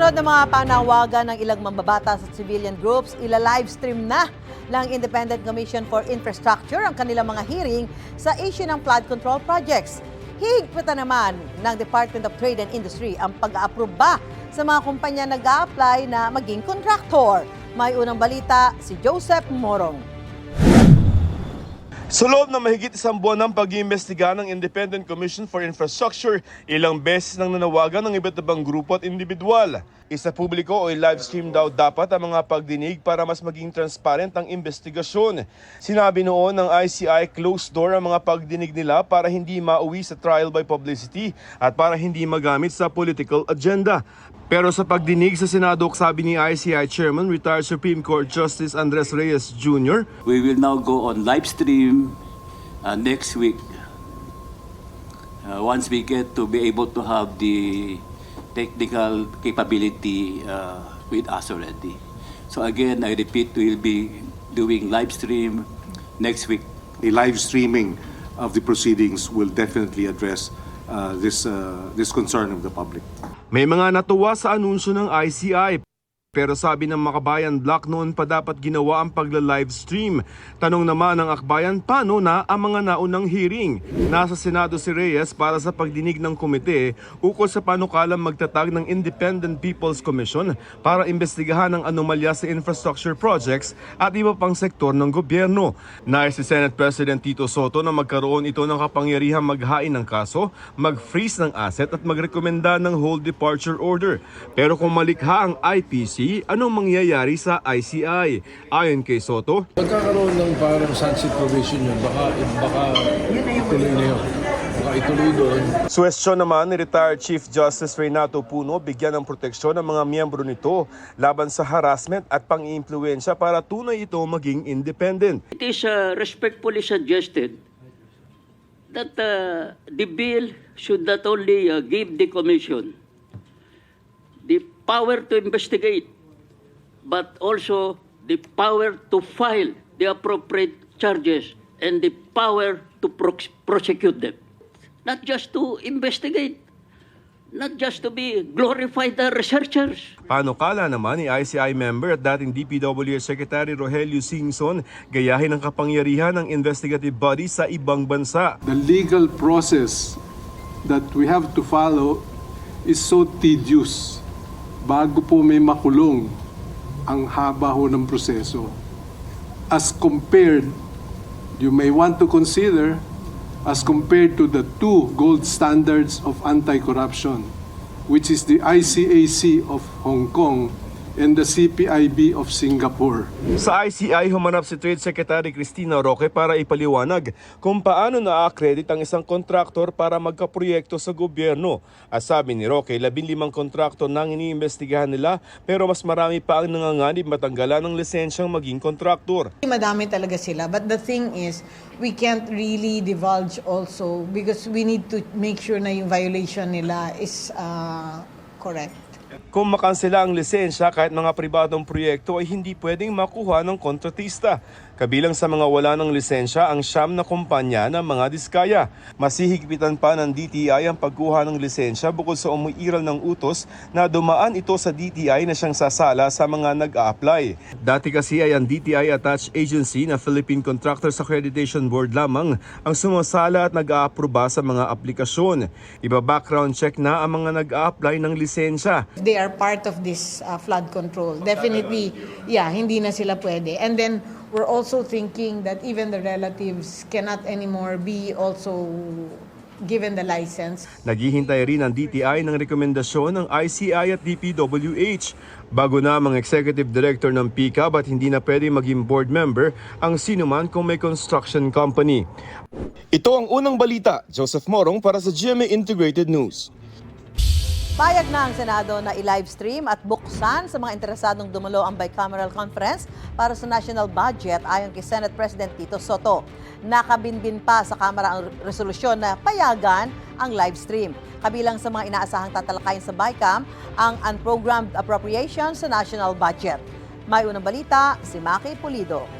Kasunod ng mga panawagan ng ilang mambabatas at civilian groups, ila-livestream na ng Independent Commission for Infrastructure ang kanilang mga hearing sa issue ng flood control projects. Higpitan naman ng Department of Trade and Industry ang pag-approve ba sa mga kumpanya nag apply na maging contractor. May unang balita si Joseph Morong. Sa loob ng mahigit isang buwan ng pag-iimbestiga ng Independent Commission for Infrastructure, ilang beses nang nanawagan ng iba't ibang grupo at individual. Isa publiko o live stream daw dapat ang mga pagdinig para mas maging transparent ang investigasyon. Sinabi noon ng ICI closed door ang mga pagdinig nila para hindi mauwi sa trial by publicity at para hindi magamit sa political agenda. Pero sa pagdinig sa Senado, sabi ni ICI Chairman, retired Supreme Court Justice Andres Reyes Jr., We will now go on live stream uh, next week. Uh, once we get to be able to have the technical capability uh, with us already. So again, I repeat, we'll be doing live stream next week. the live streaming of the proceedings will definitely address uh, this, uh, this concern of the public. May mga natuwa sa anunsyo ng ICI. Pero sabi ng Makabayan Block noon pa dapat ginawa ang pagla-live stream. Tanong naman ng Akbayan, paano na ang mga naunang hearing? Nasa Senado si Reyes para sa pagdinig ng komite ukol sa panukalang magtatag ng Independent People's Commission para imbestigahan ang anomalya sa infrastructure projects at iba pang sektor ng gobyerno. Nais si Senate President Tito Soto na magkaroon ito ng kapangyarihang maghain ng kaso, mag-freeze ng asset at magrekomenda ng whole departure order. Pero kung malikha ang IPC, anong mangyayari sa ICI? Ayon kay Soto, Magkakaroon ng parang sunset provision yun. Baka, baka ituloy na yun. Baka ituloy doon. Suwestyon naman ni retired Chief Justice Renato Puno bigyan ng proteksyon ng mga miyembro nito laban sa harassment at pang-iimpluensya para tunay ito maging independent. It is uh, respectfully suggested that uh, the bill should not only uh, give the commission the power to investigate, but also the power to file the appropriate charges and the power to prosecute them. Not just to investigate, not just to be glorified uh, researchers. Panukala naman ni ICI member at dating DPWH Secretary Rogelio Singson gayahin ang kapangyarihan ng investigative body sa ibang bansa. the legal process that we have to follow is so tedious. Bago po may makulong, ang haba ho ng proseso. As compared, you may want to consider, as compared to the two gold standards of anti-corruption, which is the ICAC of Hong Kong and the CPIB of Singapore. Sa ICI, humanap si Trade Secretary Cristina Roque para ipaliwanag kung paano na-accredit ang isang kontraktor para magkaproyekto sa gobyerno. At sabi ni Roque, labing limang kontraktor nang iniimbestigahan nila pero mas marami pa ang nanganganib matanggalan ng lisensyang maging kontraktor. Madami talaga sila. But the thing is, we can't really divulge also because we need to make sure na yung violation nila is uh, correct. Kung makansela ang lisensya kahit mga pribadong proyekto ay hindi pwedeng makuha ng kontratista. Kabilang sa mga wala ng lisensya ang siyam na kumpanya ng mga diskaya. Masihigpitan pa ng DTI ang pagkuha ng lisensya bukod sa umuiral ng utos na dumaan ito sa DTI na siyang sasala sa mga nag-a-apply. Dati kasi ay ang DTI attached agency na Philippine Contractors Accreditation Board lamang ang sumasala at nag-aaproba sa mga aplikasyon. Iba background check na ang mga nag-a-apply ng lisensya. They are part of this uh, flood control. Definitely, yeah, hindi na sila pwede. And then, we're also thinking that even the relatives cannot anymore be also given the license. Naghihintay rin ang DTI ng rekomendasyon ng ICI at DPWH. Bago na mga executive director ng PICAB at hindi na pwede maging board member ang sinuman kung may construction company. Ito ang unang balita. Joseph Morong para sa GMA Integrated News. Payag na ang Senado na i-livestream at buksan sa mga interesadong dumalo ang bicameral conference para sa national budget ayon kay Senate President Tito Soto. Nakabinbin pa sa Kamara ang resolusyon na payagan ang livestream. Kabilang sa mga inaasahang tatalakayin sa BICAM ang unprogrammed appropriations sa national budget. May unang balita, si Maki Pulido.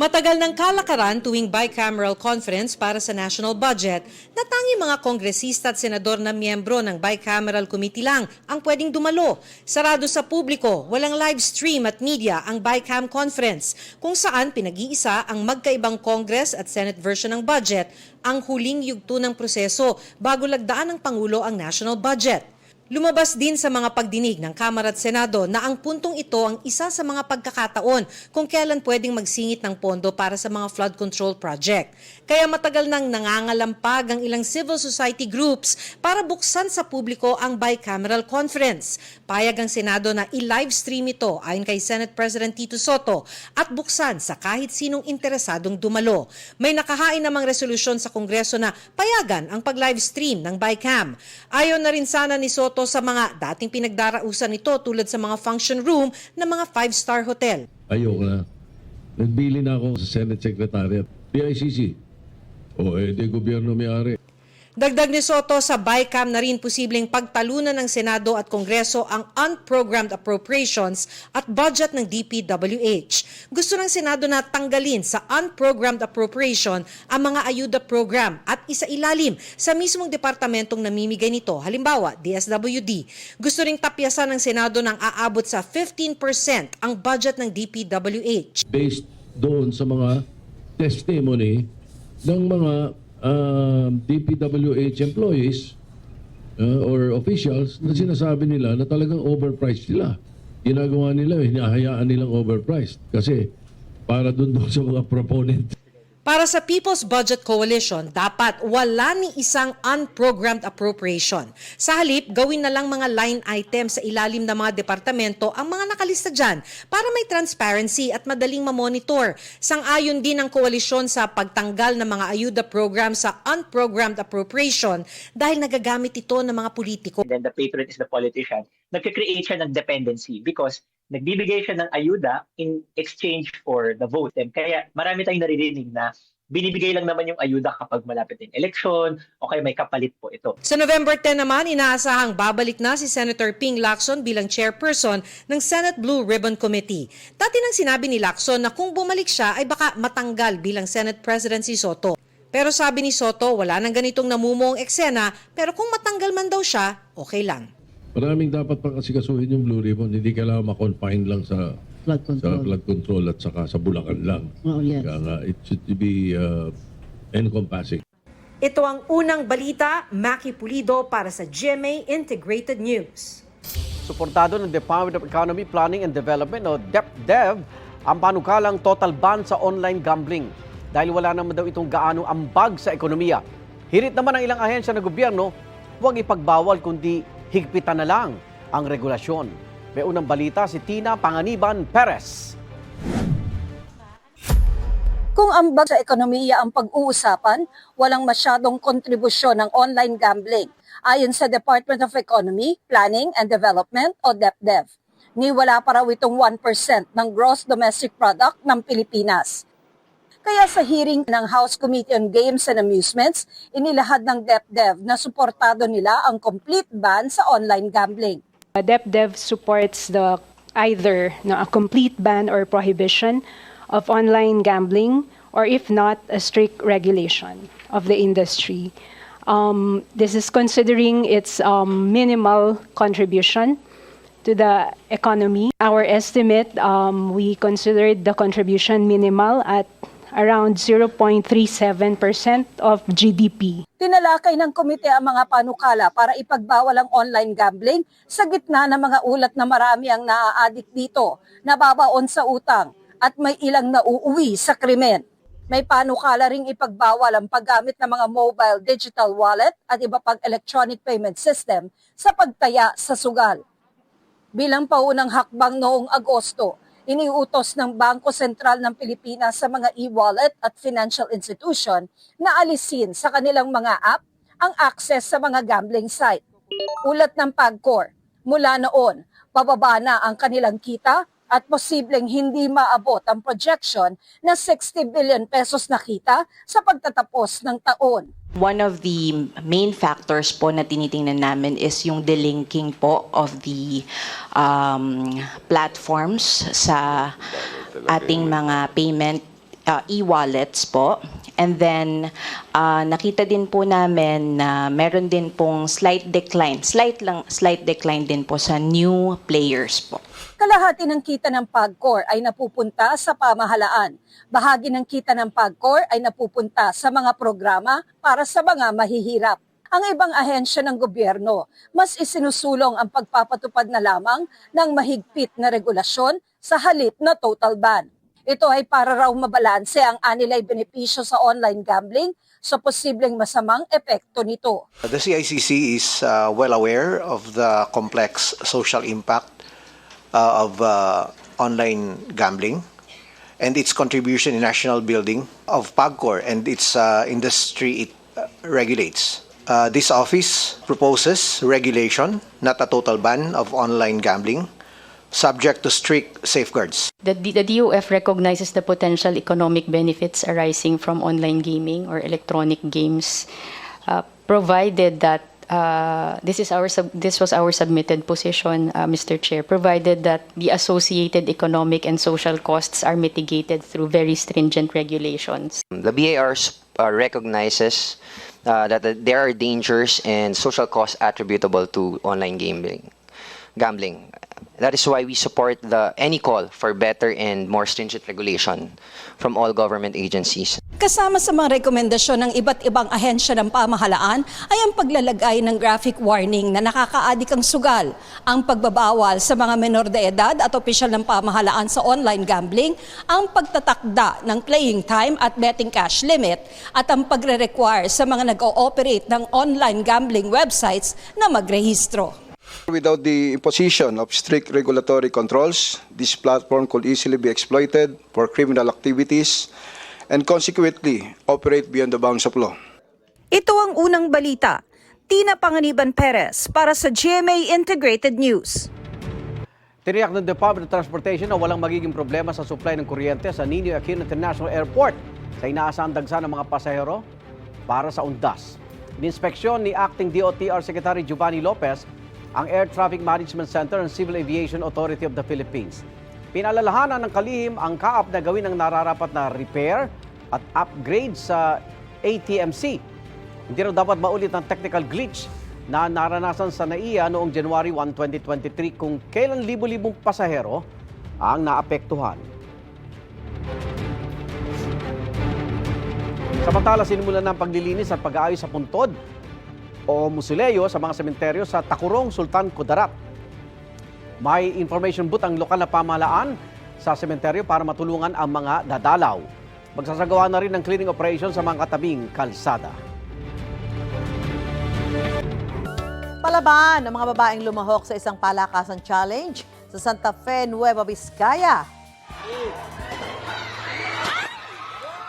Matagal ng kalakaran tuwing bicameral conference para sa national budget na tanging mga kongresista at senador na miyembro ng bicameral committee lang ang pwedeng dumalo. Sarado sa publiko, walang live stream at media ang bicam conference kung saan pinag-iisa ang magkaibang Congress at Senate version ng budget ang huling yugto ng proseso bago lagdaan ng Pangulo ang national budget. Lumabas din sa mga pagdinig ng Kamara at Senado na ang puntong ito ang isa sa mga pagkakataon kung kailan pwedeng magsingit ng pondo para sa mga flood control project. Kaya matagal nang nangangalampag ang ilang civil society groups para buksan sa publiko ang bicameral conference. Payag ang Senado na i-live stream ito ayon kay Senate President Tito Soto at buksan sa kahit sinong interesadong dumalo. May nakahain namang resolusyon sa Kongreso na payagan ang pag-live stream ng BICAM. Ayon na rin sana ni Soto sa mga dating pinagdarausan nito tulad sa mga function room ng mga five-star hotel. Ayoko na. Nagbili na ako sa Senate Secretariat. PICC. O, eh, di gobyerno may-ari. Dagdag ni Soto sa BICAM na rin posibleng pagtalunan ng Senado at Kongreso ang unprogrammed appropriations at budget ng DPWH. Gusto ng Senado na tanggalin sa unprogrammed appropriation ang mga ayuda program at isailalim sa mismong departamentong namimigay nito, halimbawa DSWD. Gusto ring tapyasan ng Senado ng aabot sa 15% ang budget ng DPWH. Based doon sa mga testimony ng mga um, DPWH employees uh, or officials na sinasabi nila na talagang overpriced sila. Ginagawa nila, hinahayaan nilang overpriced. Kasi para dun doon sa mga proponent Para sa People's Budget Coalition, dapat wala ni isang unprogrammed appropriation. Sa halip, gawin na lang mga line items sa ilalim ng mga departamento ang mga nakalista dyan para may transparency at madaling mamonitor. Sang-ayon din ang koalisyon sa pagtanggal ng mga ayuda program sa unprogrammed appropriation dahil nagagamit ito ng mga politiko. then the patron is the politician, nagkikreate siya ng dependency because nagbibigay siya ng ayuda in exchange for the vote. Kaya marami tayong naririnig na binibigay lang naman yung ayuda kapag malapit yung eleksyon o kaya may kapalit po ito. Sa November 10 naman, inaasahang babalik na si Senator Ping Lacson bilang chairperson ng Senate Blue Ribbon Committee. Dati nang sinabi ni Lacson na kung bumalik siya ay baka matanggal bilang Senate President si Soto. Pero sabi ni Soto, wala nang ganitong namumuong eksena, pero kung matanggal man daw siya, okay lang. Maraming dapat pang asikasuhin yung Blue Ribbon. Hindi kailangan ma-confine lang sa Flood sa control. flood control at saka sa Bulacan lang. Oh, yes. Kaya nga, it should be uh, encompassing. Ito ang unang balita, Maki Pulido para sa GMA Integrated News. Suportado ng Department of Economy, Planning and Development o DepDev ang panukalang total ban sa online gambling dahil wala naman daw itong gaano ambag sa ekonomiya. Hirit naman ng ilang ahensya ng gobyerno, huwag ipagbawal kundi higpitan na lang ang regulasyon. May unang balita si Tina Panganiban Perez. Kung ambag sa ekonomiya ang pag-uusapan, walang masyadong kontribusyon ng online gambling, ayon sa Department of Economy, Planning and Development o DepDev. Ni wala pa raw itong 1% ng gross domestic product ng Pilipinas. Kaya sa hearing ng House Committee on Games and Amusements, inilahad ng DepDev na suportado nila ang complete ban sa online gambling. DepDev supports the either no, a complete ban or prohibition of online gambling, or if not, a strict regulation of the industry. Um, this is considering its um, minimal contribution to the economy. Our estimate, um, we considered the contribution minimal at around 0.37% of GDP. Tinalakay ng komite ang mga panukala para ipagbawal ang online gambling sa gitna ng mga ulat na marami ang naaadik dito, nababaon sa utang at may ilang nauuwi sa krimen. May panukala ring ipagbawal ang paggamit ng mga mobile digital wallet at iba pang electronic payment system sa pagtaya sa sugal. Bilang paunang hakbang noong Agosto, iniutos ng Bangko Sentral ng Pilipinas sa mga e-wallet at financial institution na alisin sa kanilang mga app ang access sa mga gambling site. Ulat ng PAGCOR, mula noon, pababa na ang kanilang kita at posibleng hindi maabot ang projection na 60 billion pesos na kita sa pagtatapos ng taon. One of the main factors po na tinitingnan namin is yung delinking po of the um, platforms sa ating mga payment uh, e-wallets po. And then, uh, nakita din po namin na meron din pong slight decline, slight lang, slight decline din po sa new players po. Kalahati ng kita ng PAGCOR ay napupunta sa pamahalaan. Bahagi ng kita ng PAGCOR ay napupunta sa mga programa para sa mga mahihirap. Ang ibang ahensya ng gobyerno, mas isinusulong ang pagpapatupad na lamang ng mahigpit na regulasyon sa halip na total ban. Ito ay para raw mabalanse ang anilay benepisyo sa online gambling sa posibleng masamang epekto nito. The CICC is uh, well aware of the complex social impact uh, of uh, online gambling and its contribution in national building of PAGCOR and its uh, industry it uh, regulates. Uh, this office proposes regulation, not a total ban of online gambling, subject to strict safeguards. The, the DOF recognizes the potential economic benefits arising from online gaming or electronic games, uh, provided that uh, this is our sub- this was our submitted position, uh, Mr. Chair. Provided that the associated economic and social costs are mitigated through very stringent regulations. The BAR uh, recognizes uh, that uh, there are dangers and social costs attributable to online gambling. Gambling. That is why we support the any call for better and more stringent regulation from all government agencies. Kasama sa mga rekomendasyon ng iba't ibang ahensya ng pamahalaan ay ang paglalagay ng graphic warning na nakakaadik ang sugal, ang pagbabawal sa mga menor de edad at opisyal ng pamahalaan sa online gambling, ang pagtatakda ng playing time at betting cash limit, at ang pagre-require sa mga nag-ooperate ng online gambling websites na magrehistro. Without the imposition of strict regulatory controls, this platform could easily be exploited for criminal activities and consequently operate beyond the bounds of law. Ito ang unang balita. Tina Panganiban Perez para sa GMA Integrated News. Tiniyak ng Department of Transportation na walang magiging problema sa supply ng kuryente sa Ninoy Aquino International Airport sa inaasahang dagsa ng mga pasahero para sa undas. Ininspeksyon ni Acting DOTR Secretary Giovanni Lopez ang Air Traffic Management Center ng Civil Aviation Authority of the Philippines. Pinalalahanan ng kalihim ang kaap na gawin ng nararapat na repair at upgrade sa ATMC. Hindi raw dapat maulit ang technical glitch na naranasan sa NAIA noong January 1, 2023 kung kailan libo-libong pasahero ang naapektuhan. Samantala, sinimulan ng paglilinis at pag-aayos sa puntod o musuleyo sa mga sementeryo sa Takurong, Sultan Kudarat. May information booth ang lokal na pamahalaan sa sementeryo para matulungan ang mga dadalaw. Magsasagawa na rin ng cleaning operation sa mga katabing kalsada. Palaban ng mga babaeng lumahok sa isang palakasan challenge sa Santa Fe, Nueva Vizcaya.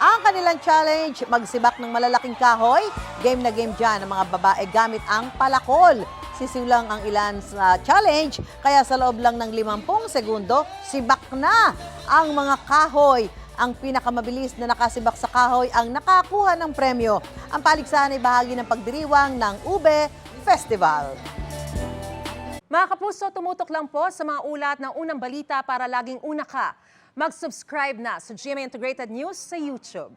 Ang kanilang challenge, magsibak ng malalaking kahoy. Game na game dyan ng mga babae gamit ang palakol. Sisilang ang ilan sa challenge, kaya sa loob lang ng 50 segundo, sibak na ang mga kahoy. Ang pinakamabilis na nakasibak sa kahoy ang nakakuha ng premyo. Ang paligsahan ay bahagi ng pagdiriwang ng Ube Festival. Mga kapuso, tumutok lang po sa mga ulat ng unang balita para laging una ka. Mag-subscribe na sa GMA Integrated News sa YouTube.